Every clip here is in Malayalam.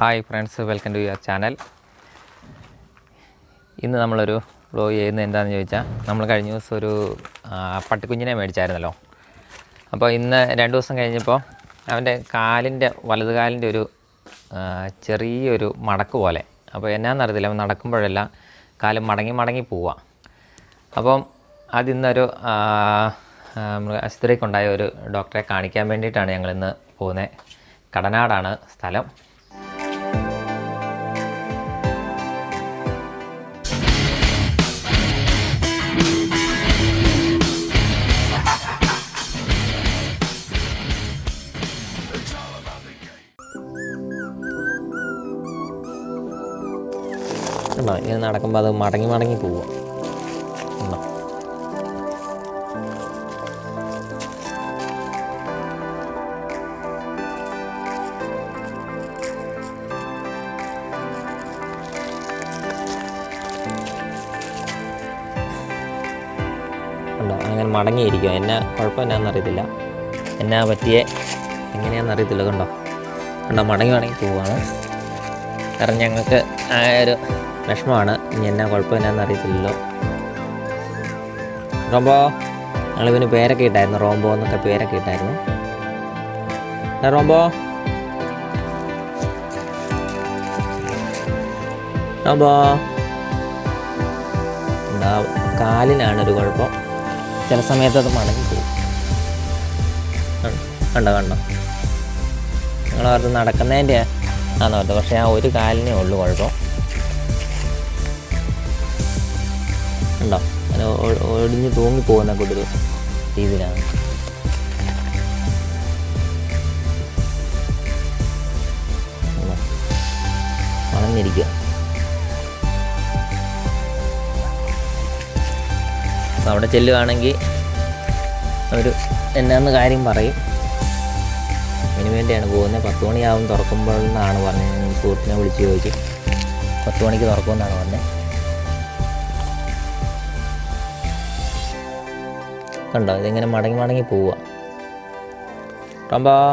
Hi friends welcome to your channel ഇന്ന് നമ്മളൊരു വ്ലോഗ് ചെയ്യുന്നത് എന്താണെന്ന് ചോദിച്ചാൽ നമ്മൾ കഴിഞ്ഞ ദിവസം ഒരു പട്ടിക്കുഞ്ഞിനെ മേടിച്ചായിരുന്നല്ലോ. അപ്പോൾ ഇന്ന് രണ്ട് ദിവസം കഴിഞ്ഞപ്പോൾ അവന്റെ കാലിന്റെ വലത് കാലിന്റെ ഒരു ചെറിയൊരു മടക്ക് പോലെ. അപ്പോൾ എന്നാന്നറിയത്തില്ല അവൻ നടക്കുമ്പോഴെല്ലാം കാൽ മടങ്ങി മടങ്ങി പോവുക അപ്പം അതിന്നൊരു ആശുപത്രിക്കുണ്ടായ ഒരു ഡോക്ടറെ കാണിക്കാൻ വേണ്ടിയിട്ടാണ് ഞങ്ങളിന്ന് പോകുന്നത്. കടനാടാണ് സ്ഥലം. കണ്ടോ ഇങ്ങനെ നടക്കുമ്പോൾ അത് മടങ്ങി മടങ്ങി പോവുക കണ്ടോ അങ്ങനെ മടങ്ങിയിരിക്കുക എന്നെ കുഴപ്പം എന്നാന്ന് അറിയത്തില്ല. എന്നാ പറ്റിയേ? എങ്ങനെയാണെന്ന് അറിയത്തില്ല. കണ്ടോ? കണ്ടോ? മടങ്ങി മടങ്ങി പോവുകയാണ് കാരണം ഞങ്ങൾക്ക് ആ ഒരു വിഷമമാണ്. ഇനി എന്നാ കുഴപ്പം എന്നാന്ന് അറിയത്തില്ലല്ലോ. റോംബോ ഞങ്ങളിവന് പേരൊക്കെ ഇട്ടായിരുന്നു. റോംബോ എന്നൊക്കെ പേരൊക്കെ ഇട്ടായിരുന്നു. എന്നാ റോംബോ? റോംബോ? എന്താ കാലിനാണ് ഒരു കുഴപ്പം. ചില സമയത്ത് അത് മടങ്ങി പോകും. കണ്ടോ കണ്ടോ? നിങ്ങളത് നടക്കുന്നതിന്റെ ആണോ പക്ഷേ ആ ഒരു കാലിനേ ഉള്ളൂ കുഴപ്പം. ഉണ്ടോ അങ്ങനെ ഒടിഞ്ഞ് തൂങ്ങി പോകുന്ന കൂട്ടൊരു രീതിയിലാണ്. വളഞ്ഞിരിക്കുക അപ്പോൾ അവിടെ ചെല്ലുവാണെങ്കിൽ ഒരു എന്നാന്ന് കാര്യം പറയും. അതിന് വേണ്ടിയാണ് പോകുന്നത്. പത്ത് മണിയാവും തുറക്കുമ്പോൾ എന്നാണ് പറഞ്ഞത്. സുഹൃത്തിനെ വിളിച്ച് ചോദിച്ചു പത്ത് മണിക്ക് തുറക്കുമെന്നാണ് പറഞ്ഞത്. കണ്ടോ? ഇതിങ്ങനെ മടങ്ങി മടങ്ങി പോവുക. റോംബോ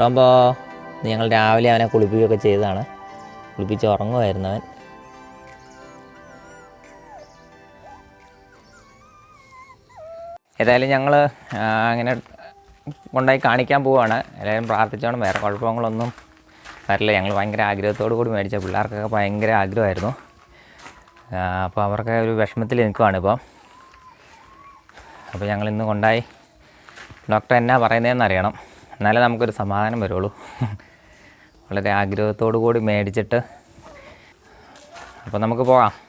റോംബോ. ഞങ്ങൾ രാവിലെ അവനെ കുളിപ്പിക്കുകയൊക്കെ ചെയ്തതാണ്. കുളിപ്പിച്ച് ഉറങ്ങുമായിരുന്നു അവൻ. ഏതായാലും ഞങ്ങൾ അങ്ങനെ കൊണ്ടായി കാണിക്കാൻ പോവുകയാണ്. എല്ലാവരും പ്രാർത്ഥിച്ചോണം. വേറെ കുഴപ്പങ്ങളൊന്നും വരില്ല. ഞങ്ങൾ ഭയങ്കര ആഗ്രഹത്തോടു കൂടി മേടിച്ച പിള്ളേർക്കൊക്കെ ഭയങ്കര ആഗ്രഹമായിരുന്നു. അപ്പോൾ അവർക്ക് ഒരു വിഷമത്തിൽ നിൽക്കുവാണ് ഇപ്പോൾ. അപ്പോൾ ഞങ്ങൾ ഇന്ന് കൊണ്ടായി. ഡോക്ടർ എന്നാ പറയുന്നതെന്ന് അറിയണം. എന്നാലേ നമുക്കൊരു സമാധാനം വരുള്ളൂ. വളരെ ആഗ്രഹത്തോടു കൂടി മേടിച്ചിട്ട്. അപ്പോൾ നമുക്ക് പോകാം.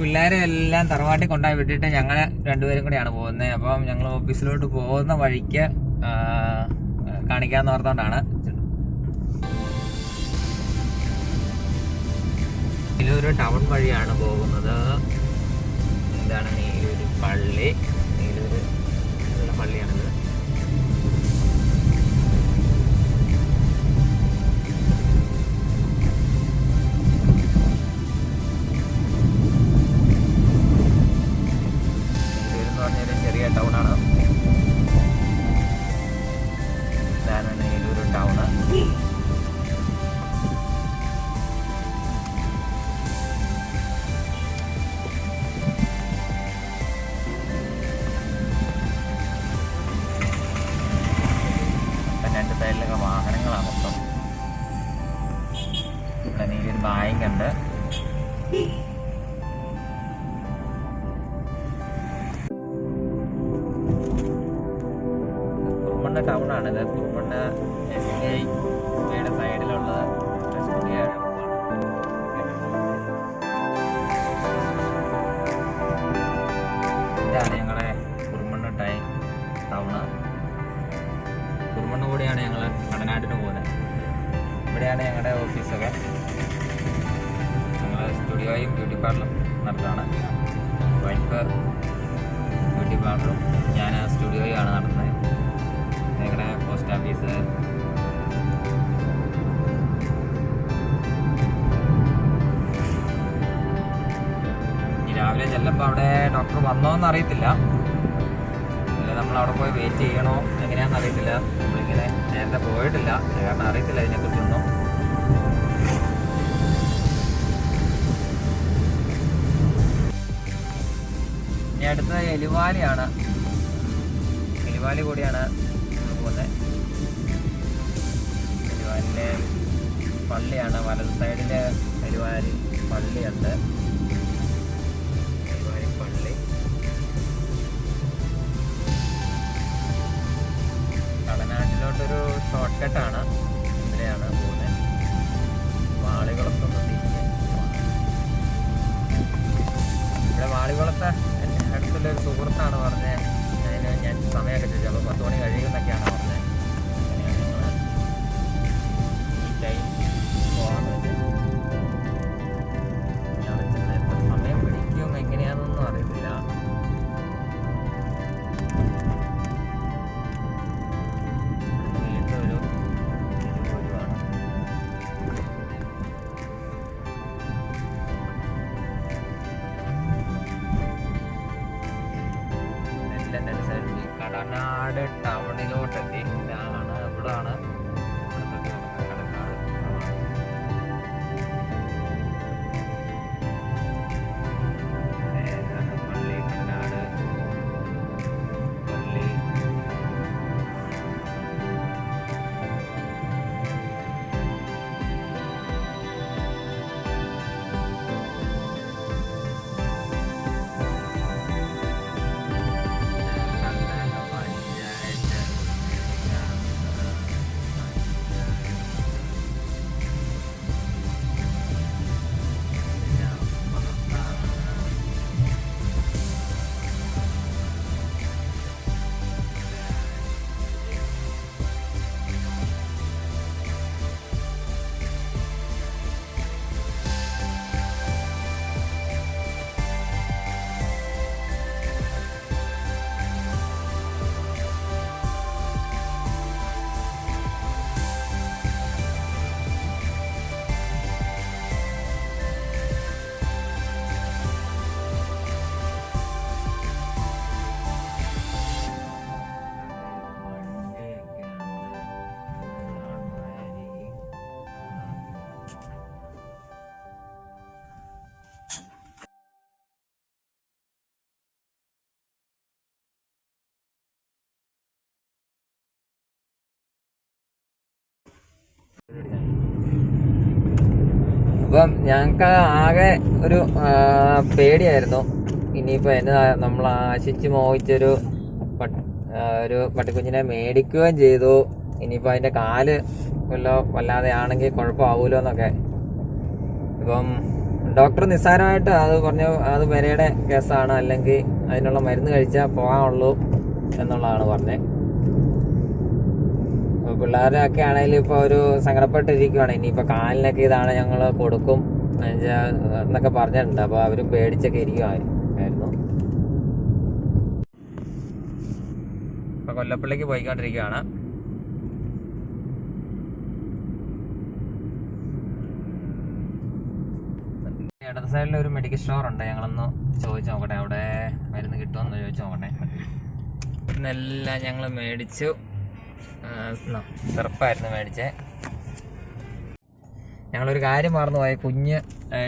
പിള്ളേരെ എല്ലാം തറവാട്ടിൽ കൊണ്ടുപോയി വിട്ടിട്ട് ഞങ്ങൾ രണ്ടുപേരും കൂടിയാണ് പോകുന്നത്. അപ്പം ഞങ്ങൾ ഓഫീസിലോട്ട് പോകുന്ന വഴിക്ക് കാണിക്കാന്ന് ഓർത്തോണ്ടാണ്. നീലൂര് ടൗൺ വഴിയാണ് പോകുന്നത്. എന്താണ് നീലൂര് പള്ളി? നീലൂര് പള്ളിയാണിത് വാഹനങ്ങളാണ് മൊത്തം ഇവിടെ നീലൊരു ബാങ്ക് ഉണ്ട് കുറുമണ്ണ ടൗൺ ആണിത് കുറുമണ്ണ എസ് ബി ഐ ഓഫീസൊക്കെ ഞങ്ങൾ സ്റ്റുഡിയോയും ബ്യൂട്ടി പാർലറും നടത്തുകയാണ് വൈഫ് ബ്യൂട്ടി പാർലറും ഞാൻ സ്റ്റുഡിയോയും ആണ് നടത്തുന്നത്. ഞങ്ങളുടെ പോസ്റ്റ് ഓഫീസ്? രാവിലെ ചെല്ലപ്പോൾ അവിടെ ഡോക്ടർ വന്നോന്ന് അറിയത്തില്ല. നമ്മൾ അവിടെ പോയി വെയിറ്റ് ചെയ്യണോ? എങ്ങനെയാണെന്ന് അറിയത്തില്ല. നമ്മളിങ്ങനെ നേരത്തെ പോയിട്ടില്ല. കാരണം അറിയത്തില്ല ഇതിനെക്കുറിച്ചൊന്നും. ഇനി അടുത്ത എലിവാലിയാണ്. എലിവാലി കൂടിയാണ് പോകുന്നത്. എലിവാലിലെ പള്ളിയാണ് വലത് സൈഡിലെ എലിവാലി പള്ളിയുണ്ട്. എലിവാലി പള്ളി. കടനാട്ടിലോട്ടൊരു ഷോർട്ട് കട്ടാണ് സുഹൃത്താണ് പറഞ്ഞത്. അതിന് ഞാൻ സമയമൊക്കെ ചോദിച്ചു അപ്പോൾ പത്ത് മണി കഴിയുമെന്നൊക്കെയാണ് നെല്ലന്റെ സൈഡിൽ കടനാട് ടൗണിലോട്ടെത്തി ഇതാണ് ഇവിടാണ് അപ്പം ഞങ്ങൾക്ക് ആകെ ഒരു പേടിയായിരുന്നു. ഇനിയിപ്പോൾ എന്നെ നമ്മൾ ആശിച്ച് മോഹിച്ചൊരു ഒരു പട്ടിക്കുഞ്ഞിനെ മേടിക്കുകയും ചെയ്തു. ഇനിയിപ്പോൾ അതിന്റെ കാൽ വല്ലോ വല്ലാതെ ആണെങ്കിൽ കുഴപ്പമാവുമല്ലോ എന്നൊക്കെ. ഇപ്പം ഡോക്ടർ നിസ്സാരമായിട്ട് അത് പറഞ്ഞു അത് വരയുടെ കേസാണ്. അല്ലെങ്കിൽ അതിനുള്ള മരുന്ന് കഴിച്ചാൽ പോകാനുള്ളൂ എന്നുള്ളതാണ് പറഞ്ഞത്. പിള്ളേരൊക്കെ ആണെങ്കിലും ഇപ്പോൾ ഒരു സങ്കടപ്പെട്ടിരിക്കുവാണ്. ഇനിയിപ്പോൾ കാലിനൊക്കെ ഇതാണ് ഞങ്ങൾ കൊടുക്കും എന്നൊക്കെ പറഞ്ഞിട്ടുണ്ട്. അപ്പോൾ അവരും പേടിച്ചൊക്കെ ഇരിക്കുമായിരുന്നു ഇപ്പോൾ കൊല്ലപ്പള്ളിക്ക് പോയിക്കൊണ്ടിരിക്കുകയാണ് ഇടത് സൈഡിൽ ഒരു മെഡിക്കൽ സ്റ്റോർ ഉണ്ട്. ഞങ്ങളൊന്ന് ചോദിച്ചു നോക്കട്ടെ. അവിടെ മരുന്ന് കിട്ടുമെന്ന് ചോദിച്ചു നോക്കട്ടെ. ഇന്നെല്ലാം ഞങ്ങൾ മേടിച്ചു. സിറപ്പായിരുന്നു മേടിച്ചേ. ഞങ്ങളൊരു കാര്യം മറന്നു പോയി കുഞ്ഞ്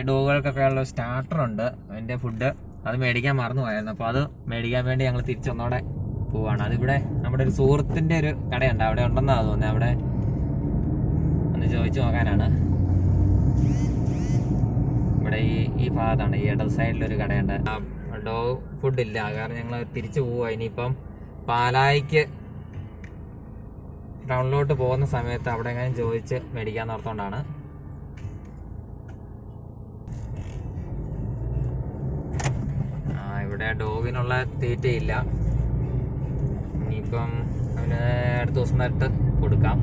ഡോഗുകൾക്കൊക്കെ ഉള്ള സ്റ്റാർട്ടർ ഉണ്ട് അതിന്റെ ഫുഡ് അത് മേടിക്കാൻ മറന്നു പോയായിരുന്നു അപ്പോൾ അത് മേടിക്കാൻ വേണ്ടി ഞങ്ങൾ തിരിച്ചൊന്നോടെ പോവാണ്. അതിവിടെ നമ്മുടെ ഒരു സുഹൃത്തിന്റെ ഒരു കടയുണ്ട്. അവിടെ ഉണ്ടെന്നാണ് തോന്നുന്നത് അവിടെ ഒന്ന് ചോദിച്ചു നോക്കാനാണ്. ഇവിടെ ഈ ഈ ഭാഗത്താണ്. ഈ ഇടത് സൈഡിലൊരു കടയുണ്ട്. ഡോഗ് ഫുഡ് ഇല്ല കാരണം ഞങ്ങൾ തിരിച്ചു പോവുക ഇനിയിപ്പം പാലായിക്ക് ടൗണിലോട്ട് പോകുന്ന സമയത്ത് അവിടെ എങ്ങനെ ചോദിച്ച് മേടിക്കാൻ ഓർത്തോണ്ടാണ്. ഇവിടെ ഡോഗിനുള്ള തീറ്റയില്ല ഇനിയിപ്പം അവന് അടുത്ത ദിവസം നേരിട്ട് കൊടുക്കാം.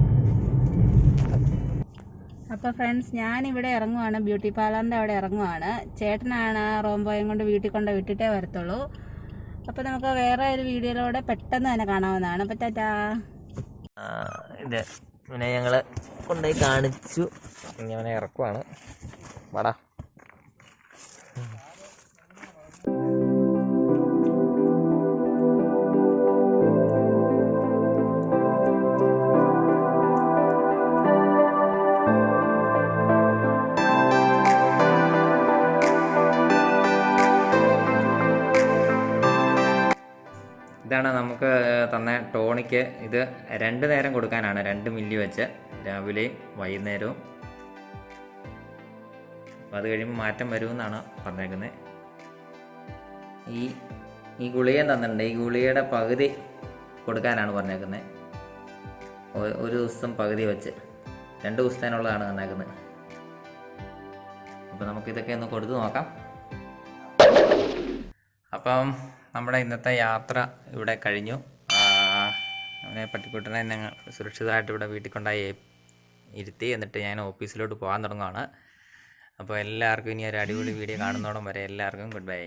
അപ്പോൾ ഫ്രണ്ട്സ് ഞാനിവിടെ ഇറങ്ങുവാണ്. ബ്യൂട്ടി പാർലറിന്റെ അവിടെ ഇറങ്ങുവാണ്. ചേട്ടനാണ് റോംബോയും കൊണ്ട് വീട്ടിൽ കൊണ്ട് വിട്ടിട്ടേ വരത്തുള്ളൂ. അപ്പോൾ നമുക്ക് വേറെ ഒരു വീഡിയോയിലൂടെ പെട്ടെന്ന് തന്നെ കാണാവുന്നതാണ്. അപ്പോൾ ടാറ്റാ. ഇത് ഇവനെ ഞങ്ങൾ കൊണ്ടുപോയി കാണിച്ചു. അവനെ ഇറക്കുവാണ്. വാടാ. ഇതാണ് നമുക്ക് തന്ന ടോണിക്ക്. ഇത് രണ്ട് നേരം കൊടുക്കാനാണ്. രണ്ട് മില്ലി വെച്ച്. രാവിലെയും വൈകുന്നേരവും. അപ്പോൾ അത് കഴിയുമ്പോൾ മാറ്റം വരുമെന്നാണ് പറഞ്ഞേക്കുന്നത് ഈ ഈ ഗുളികയും തന്നിട്ടുണ്ട്. ഈ ഗുളികയുടെ പകുതി കൊടുക്കാനാണ് പറഞ്ഞേക്കുന്നത് ഒരു ദിവസം പകുതി വെച്ച്. രണ്ട് ദിവസത്തേനുള്ളതാണ് തന്നേക്കുന്നത് അപ്പോൾ നമുക്കിതൊക്കെ ഒന്ന് കൊടുത്തു നോക്കാം. അപ്പം നമ്മുടെ ഇന്നത്തെ യാത്ര ഇവിടെ കഴിഞ്ഞു. അവനെ പട്ടിക്കുട്ടനെ ഞങ്ങൾ സുരക്ഷിതമായിട്ട് ഇവിടെ വീട്ടിൽ കൊണ്ടായി ഇരുത്തി എന്നിട്ട് ഞാൻ ഓഫീസിലോട്ട് പോകാൻ തുടങ്ങുകയാണ് അപ്പോൾ എല്ലാവർക്കും ഇനി ഒരു അടിപൊളി വീഡിയോ കാണുന്നോടം വരെ എല്ലാവർക്കും ഗുഡ് ബൈ.